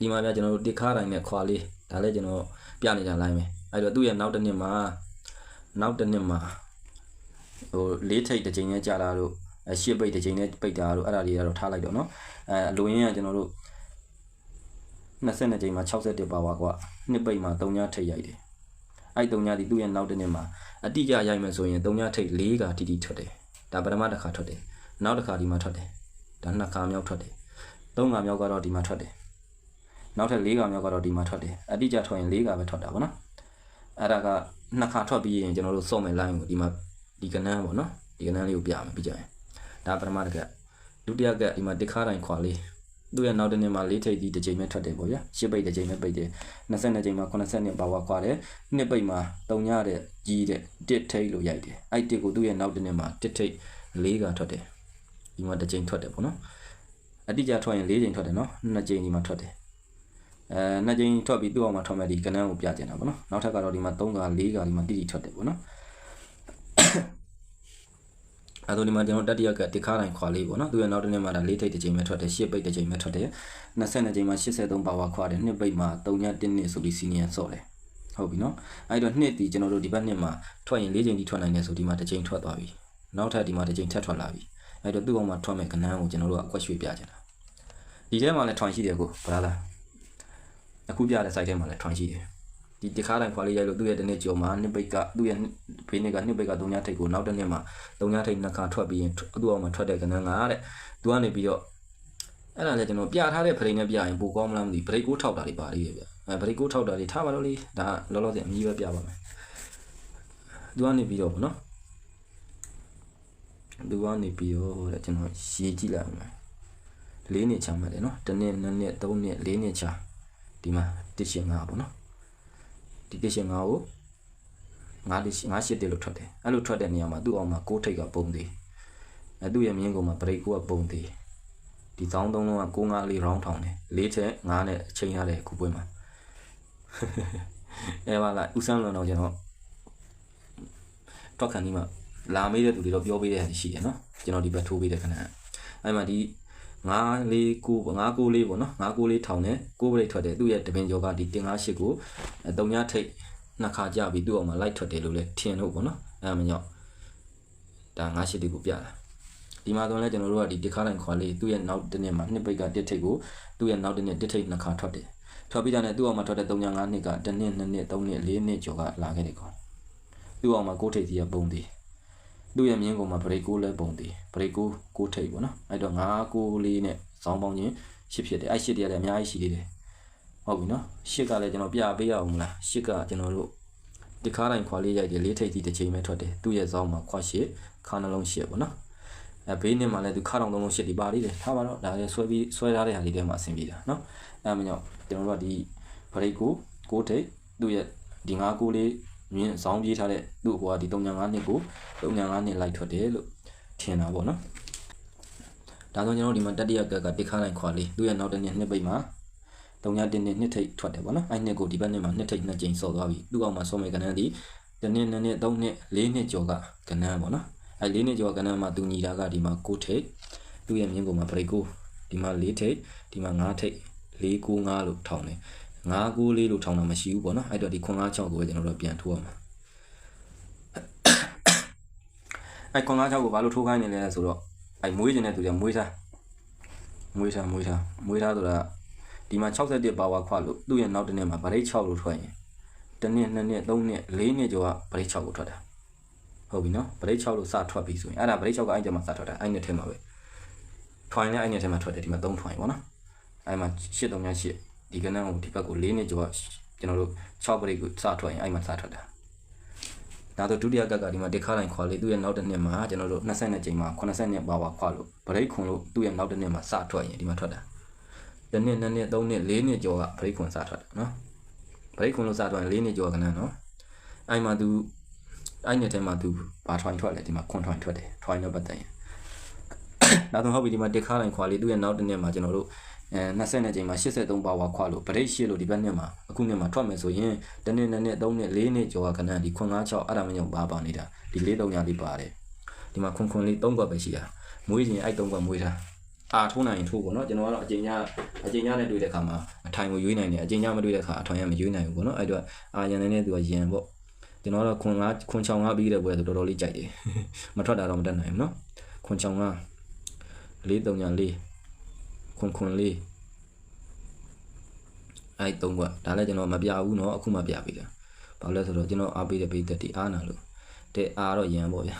ဒီမှာပြကျွန်တော်တို့တစ်ခါတိုင်းနဲ့ခွာလေးဒါလည်းကျွန်တော်ပြနေကြလိုက်မယ်အဲ့တော့သူ့ရဲ့နောက်တစ်နှစ်မှာနောက်တစ်နှစ်မှာဟိုလေးထိတ်တစ်ချိန်နဲ့ကြာလာတို့အရှစ်ပိတ်တစ်ချိန်နဲ့ပိတ်တာတို့အဲ့ဒါတွေကတော့ထားလိုက်တော့เนาะအဲအလိုရင်းကကျွန်တော်တို့22ချိန်မှာ61ပါပါကွာနှစ်ပိတ်မှာ3ညထိတ်ရိုက်တယ်အဲ့3ညဒီသူ့ရဲ့နောက်တစ်နှစ်မှာအတိအကျရိုက်မယ်ဆိုရင်3ညထိတ်4ကတီတီထွက်တယ်ဒါပထမတစ်ခါထွက်တယ်နောက်တစ်ခါဒီမှာထွက်တယ်ဒါနှစ်ခါမြောက်ထွက်တယ်သုံးခါမြောက်ကတော့ဒီမှာထွက်တယ် နောက်ထပ်၄កောင်မြောက်ကတော့ဒီမှာထွက်တယ်အတိအကျထွက်ရင်၄កောင်ပဲထွက်တာဗောနော်အဲ့ဒါကနှစ်ခါထွက်ပြီးရင်ကျွန်တော်တို့စုံမဲ့ line ကိုဒီမှာဒီကနန်းဗောနော်ဒီကနန်းလေးကိုပြမယ်ပြီးကြရင်ဒါပထမတစ်ကဒုတိယကဒီမှာတစ်ခါတိုင်းခွာလေးသူ့ရဲ့နောက်တစ်နေ့မှာ၄ထိပ်ဒီတစ်ချိန်ပဲထွက်တယ်ပေါ့ဗျာရှစ်ပိတ်တစ်ချိန်ပဲပိတ်တယ်20ချိန်မှာ80နှစ်ပါဝါခွာတယ်နှစ်ပိတ်မှာ3ညတဲ့ကြီးတဲ့တစ်ထိပ်လို့ရိုက်တယ်အဲ့တစ်ကိုသူ့ရဲ့နောက်တစ်နေ့မှာတစ်ထိပ်၄ကထွက်တယ်ဒီမှာတစ်ချိန်ထွက်တယ်ပေါ့နော်အတိအကျထွက်ရင်၄ချိန်ထွက်တယ်နော်နှစ်ချိန်ဒီမှာထွက်တယ် အဲနှစ်ကြိမ်ထွက်ပြီးသူ့အောင်မှာထွက်မဲ့ဒီကနန်းကိုပြကျင်တာပေါ့နော်နောက်ထပ်ကတော့ဒီမှာ3က4ကဒီမှာတိတိထွက်တယ်ပေါ့နော်အဲဒါဒီမှာကျွန်တော်တတိယကတစ်ခါတိုင်းခွာလေးပေါ့နော်သူရဲ့နောက်တစ်နေ့မှာဒါ၄ထိပ်တစ်ချိန်ပဲထွက်တယ်၈ပိတ်တစ်ချိန်ပဲထွက်တယ်22ချိန်မှာ83ပါဝါခွာတယ်2ပိတ်မှာ3ည1နှစ်ဆိုပြီးစီနီယံဆော့တယ်ဟုတ်ပြီနော်အဲ့တော့နှစ်ဒီကျွန်တော်တို့ဒီဘက်နှစ်မှာထွက်ရင်၄ချိန်ထိထွက်နိုင်တယ်ဆိုဒီမှာတစ်ချိန်ထွက်သွားပြီနောက်ထပ်ဒီမှာတစ်ချိန်ထပ်ထွက်လာပြီအဲ့တော့သူ့အောင်မှာထွက်မဲ့ကနန်းကိုကျွန်တော်တို့ကအကွက်ရွှေ့ပြကျင်တာဒီထဲမှာလည်းထွန်ရှိတယ်ကိုဗလားလား အခုပြတဲ့ site ထဲမှာလည်းထွန်ရှိတယ်ဒီတခါတိုင်းခွာလေးရိုက်လို့သူ့ရဲ့တနေ့ကြော်မှာနှစ်ပိတ်ကသူ့ရဲ့ဘေးနှစ်ကနှစ်ပိတ်က3ညထိပ်ကိုနောက်တစ်နေ့မှာ3ညထိပ်နှစ်ခါထွက်ပြီးရင်သူ့အောင်မှာထွက်တဲ့ကဏ္ဍကတဲ့သူကနေပြီးတော့အဲ့ဒါလည်းကျွန်တော်ပြထားတဲ့ဖရိနဲ့ပြရင်ပိုကောင်းမလားမသိဘရိတ်ကိုထောက်တာတွေပါလိမ့်ရဲ့ဗျအဲဘရိတ်ကိုထောက်တာတွေထားပါတော့လေဒါလောလောဆယ်အမြည်ပဲပြပါမယ်သူကနေပြီးတော့ဗောနော်သူကနေပြီးတော့တဲ့ကျွန်တော်ရေးကြည့်လိုက်မယ်လေးနှစ်ချမှတ်တယ်နော်တစ်နှစ်နှစ်နှစ်သုံးနှစ်လေးနှစ်ချ ဒီမှာတစ်ရှင်ငါပေါ့နော်ဒီတစ်ရှင်ငါကိုငါတစ်ငါရှစ်တက်လို့ထွက်တယ်အဲ့လိုထွက်တဲ့နေရာမှာသူ့အောင်မှာကိုးထိတ်ကပုံသေးအဲသူ့ရဲ့မြင်းကုံမှာဘရိတ်ကိုကပုံသေးဒီသောင်းသုံးလုံးကကိုးငါလေး round ထောင်တယ်လေးချက်ငါနဲ့အချိန်ရတယ်ခုပွဲမှာအဲပါလားဦးစမ်းလွန်တော့ကျွန်တော်တော့ခံဒီမှာလာမေးတဲ့သူတွေတော့ပြောပေးတဲ့ဟာရှိတယ်နော်ကျွန်တော်ဒီဘက်ထိုးပေးတဲ့ခဏအဲ့မှာဒီ 9လေး9 9 9လေးပေါ့နော်9 9လေးထောင်တယ်9ဘရိတ်ထွက်တယ်သူ့ရဲ့တပင်ကျော်ကဒီတင်98ကို3ညထိတ်နှစ်ခါကြပြီးသူ့အောင်မှာလိုက်ထွက်တယ်လို့လဲထင်လို့ပေါ့နော်အဲ့မှာညောက်ဒါ98ဒီကိုပြတာဒီမှာတော့လဲကျွန်တော်တို့ကဒီတစ်ခါတိုင်းခွာလေးသူ့ရဲ့နောက်တစ်နေ့မှာနှစ်ပိတ်ကတစ်ထိတ်ကိုသူ့ရဲ့နောက်တစ်နေ့တစ်ထိတ်နှစ်ခါထွက်တယ်ထွက်ပြီးတာနဲ့သူ့အောင်မှာထွက်တဲ့3ည5နှစ်ကတစ်နှစ်နှစ်နှစ်3နှစ်4နှစ်ကျော်ကလာခဲ့တယ်ကွာသူ့အောင်မှာ6ထိတ်စီကပုံသေး သူ့ရဲ့မြင်းကုံမှာဗရိတ်ကိုလဲပုံသေးဗရိတ်ကို6ထိတ်ပေါ့နော်အဲ့တော့9 9လေးနဲ့ဇောင်းပေါင်းချင်းရှစ်ဖြစ်တယ်အဲ့ရှစ်တည်းရတယ်အများကြီးရှိသေးတယ်ဟုတ်ပြီနော်ရှစ်ကလည်းကျွန်တော်ပြပေးရအောင်မလားရှစ်ကကျွန်တော်တို့ဒီခါတိုင်းခွာလေးရိုက်တယ်လေးထိပ်စီတစ်ချိန်ပဲထွက်တယ်သူ့ရဲ့ဇောင်းမှာခွာရှစ်ခါနှလုံးရှစ်ပေါ့နော်အဲဘေးနှစ်မှာလည်းသူခါတောင်သုံးလုံးရှစ်ဒီပါလေးတယ်ထားပါတော့ဒါလည်းဆွဲပြီးဆွဲထားတဲ့ဟာလေးထဲမှာအဆင်ပြေတာနော်အဲမညောကျွန်တော်တို့ကဒီဗရိတ်ကိုကိုထိပ်သူ့ရဲ့ဒီ9ကိုလေး မြင်းဇောင်းပြေးထားတဲ့သူ့ဟိုကဒီ3.5နှစ်ကို3.5နှစ်လိုက်ထွက်တယ်လို့ထင်တာပေါ့နော်ဒါဆိုကျွန်တော်တို့ဒီမှာတတိယကက်ကတစ်ခါတိုင်းခွာလေးသူ့ရဲ့နောက်တစ်နှစ်နှစ်ပိတ်မှာ3ည1နှစ်နှစ်ထိတ်ထွက်တယ်ပေါ့နော်အဲ့နှစ်ကိုဒီဘက်နှစ်မှာနှစ်ထိတ်နှစ်ကြိမ်ဆော့သွားပြီသူ့အောင်မှာဆော့မဲ့ကဏ္ဍဒီတစ်နှစ်နှစ်နှစ်3နှစ်4နှစ်ကျော်ကကဏ္ဍပေါ့နော်အဲ့4နှစ်ကျော်ကဏ္ဍမှာသူညီတာကဒီမှာ6ထိတ်သူ့ရဲ့မြင်းကုန်မှာ break ကိုဒီမှာ4ထိတ်ဒီမှာ5ထိတ်4 9 5လို့ထောင်းတယ် 5 9လေးလို့ထောင်းတာမရှိဘူးပေါ့နော်အဲ့တော့ဒီခွန်9 6ကိုပဲကျွန်တော်တို့ပြန်ထိုးအောင်အဲ့ခွန်9 6ကိုဘာလို့ထိုးခိုင်းနေလဲဆိုတော့အဲ့မွေးခြင်းတဲ့သူတွေကမွေးထားမွေးထားမွေးထားမွေးထားဆိုတာဒီမှာ61ပါဝါခွလို့သူ့ရဲ့နောက်တစ်နေ့မှာဗရိတ်6လို့ထွက်ရင်တစ်နှစ်နှစ်နှစ်သုံးနှစ်လေးနှစ်ကျော်ကဗရိတ်6ကိုထွက်တာဟုတ်ပြီနော်ဗရိတ်6လို့စထွက်ပြီဆိုရင်အဲ့ဒါဗရိတ်6ကအဲ့ကျမှစထွက်တာအဲ့နှစ်ထဲမှာပဲထွိုင်နဲ့အဲ့နှစ်ထဲမှာထွက်တယ်ဒီမှာ3ထွိုင်ပေါ့နော်အဲ့မှာ8 3ည8 ဒီကနန်းကိုဒီဘက်ကို၄နှစ်ကျော်ကကျွန်တော်တို့6ဗရိတ်ကိုစထွက်ရင်အဲ့မှာစထွက်တာဒါဆိုဒုတိယကက်ကဒီမှာတစ်ခါတိုင်းခွာလေးသူ့ရဲ့နောက်တစ်နှစ်မှာကျွန်တော်တို့20ချိန်မှာ80နှစ်ပါပါခွာလို့ဗရိတ်ခွန်လို့သူ့ရဲ့နောက်တစ်နှစ်မှာစထွက်ရင်ဒီမှာထွက်တာတစ်နှစ်နှစ်နှစ်သုံးနှစ်လေးနှစ်ကျော်ကဗရိတ်ခွန်စထွက်တာနော်ဗရိတ်ခွန်လို့စထွက်ရင်လေးနှစ်ကျော်ကနန်းနော်အဲ့မှာသူအဲ့နှစ်ထဲမှာသူဘာထွိုင်ထွက်လဲဒီမှာခွန်ထွိုင်ထွက်တယ်ထွိုင်နဲ့ပတ်သက်ရင်ဒါဆိုဟုတ်ပြီဒီမှာတစ်ခါတိုင်းခွာလေးသူ့ရဲ့နောက်တစ်နှစ်မှာကျွန်တော်တို့ အဲ20ချိန်မှာ83ပါဝါခွာလို့ဗရိတ်ရှိလို့ဒီဘက်နှစ်မှာအခုနှစ်မှာထွက်မယ်ဆိုရင်တစ်နှစ်နှစ်နှစ်သုံးနှစ်လေးနှစ်ကျော်ကခဏဒီခွန်96အဲ့ဒါမညုံပါပါနေတာဒီလေးသုံးညာလေးပါတယ်ဒီမှာခွန်ခွန်လေး၃ကွက်ပဲရှိတာမွေးရင်အဲ့၃ကွက်မွေးတာအာထိုးနိုင်ရင်ထိုးပေါ့နော်ကျွန်တော်ကတော့အချိန်ညအချိန်ညနဲ့တွေ့တဲ့ခါမှာအထိုင်ကိုရွေးနိုင်တယ်အချိန်ညမတွေ့တဲ့ခါအထိုင်ကမရွေးနိုင်ဘူးပေါ့နော်အဲ့တော့အာရန်နေတဲ့သူကရန်ပေါ့ကျွန်တော်ကတော့ခွန်ငါခွန်ချောင်းငါပြီးတဲ့ပွဲဆိုတော်တော်လေးကြိုက်တယ်မထွက်တာတော့မတတ်နိုင်ဘူးနော်ခွန်ချောင်းငါလေး3ညာလေး ခွန်ခွန်လေးအဲ့3ကွာဒါလည်းကျွန်တော်မပြဘူးเนาะအခုမှပြပေးတာဘာလို့လဲဆိုတော့ကျွန်တော်အားပေးတဲ့ပိသက်တီအားနာလို့တဲ့အားတော့ရန်ပေါ့ဗျာ